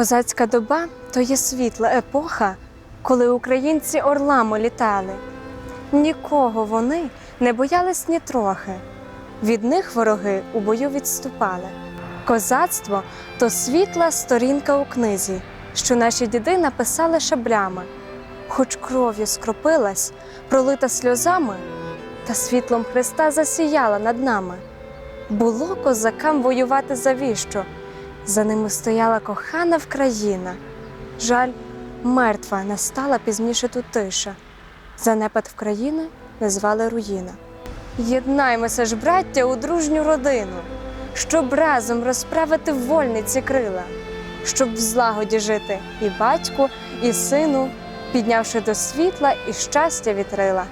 Козацька доба то є світла епоха, коли українці орлами літали. Нікого вони не боялись ні трохи. Від них вороги у бою відступали. Козацтво то світла сторінка у книзі, що наші діди написали шаблями, хоч кров'ю скропилась, пролита сльозами, та світлом Христа засіяла над нами. Було козакам воювати завіщо, за ними стояла кохана Вкраїна. Жаль, мертва настала пізніше тут тиша. Занепад в країни не звали руїна. Єднаймося ж, браття, у дружню родину, щоб разом розправити вольниці крила, щоб в злагоді жити і батьку, і сину, піднявши до світла і щастя вітрила.